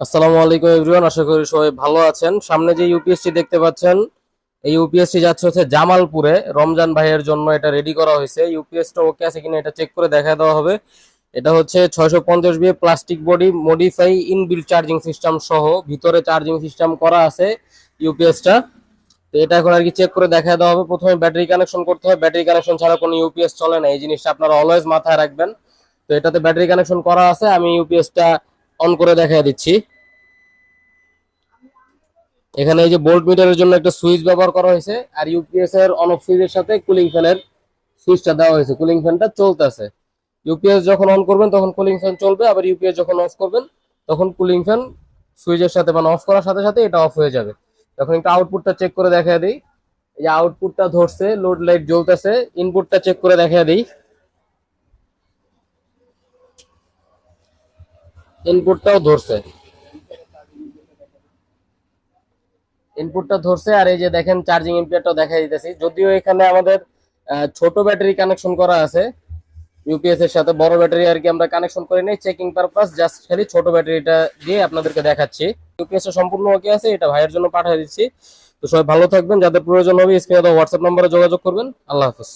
আসসালামু আলাইকুম এভরিওয়ান, আশা করি সবাই ভালো আছেন। সামনে যে ইউপিএসসি দেখতে পাচ্ছেন, এই ইউপিএসসি যাচ্ছে হচ্ছে জামালপুরে। রমজান ভাইয়ের জন্য এটা রেডি করা হয়েছে। ইউপিএসটা ওকে আছে কিনা এটা চেক করে দেখা দেওয়া হবে। এটা হচ্ছে ছয়শো পঞ্চাশ বিয়ে plastic body modify inbuilt charging system সহ ভিতরে চার্জিং সিস্টেম করা আছে ইউপিএসটা তো এটা এখন আর কি চেক করে দেখা দেওয়া হবে। প্রথমে ব্যাটারি কানেকশন করতে হয় ব্যাটারি কানেকশন ছাড়া কোনো ইউপিএস চলে না। এই জিনিসটা আপনারা অলওয়েজ মাথায় রাখবেন। তো এটাতে ব্যাটারি কানেকশন করা আছে। আমি ইউপিএসটা অন করে দেখা দিচ্ছি। এখানে এই যে বোল্ট মিটারের জন্য একটা সুইচ ব্যবহার করা হয়েছে, আর ইউপিএস এর অন অফ সুইচের সাথে কুলিং ফ্যানের সুইচটা দেওয়া হয়েছে। কুলিং ফ্যানটা চলতেছে। ইউপিএস যখন অন করবেন, তখন কুলিং ফ্যান চলবে, আবার ইউপিএস যখন অফ করবেন, তখন কুলিং ফ্যান সুইচের সাথে মানে অফ করার সাথে সাথে এটা অফ হয়ে যাবে। তখন একটু আউটপুটটা চেক করে দেখা দিই। এই আউটপুটটা ধরছে লোড লাইট জ্বলতেছে ইনপুটটা চেক করে দেখা দিই। ইনপুটটাও ধরছে। ইনপুটটা ধরছে আর এই যে দেখেন চার্জিং এম্পিয়ারটাও দেখা দিতেছি। যদিও এখানে আমাদের ছোট ব্যাটারি কানেকশন করা আছে ইউপিএস এর সাথে, বড় ব্যাটারি আর কি আমরা কানেকশন করে নেই চেকিং পারপাস জাস্ট খালি ছোট ব্যাটারিটা দিয়ে আপনাদেরকে দেখাচ্ছি। ইউপিএস এর সম্পূর্ণ ওকে আছে, এটা ভাইয়ের জন্য পাঠিয়ে দিচ্ছি। তো সবাই ভালো থাকবেন, যাদের প্রয়োজন হবে স্ক্রিনে হোয়াটসঅ্যাপ নম্বরে যোগাযোগ করবেন। আল্লাহ হাফেজ।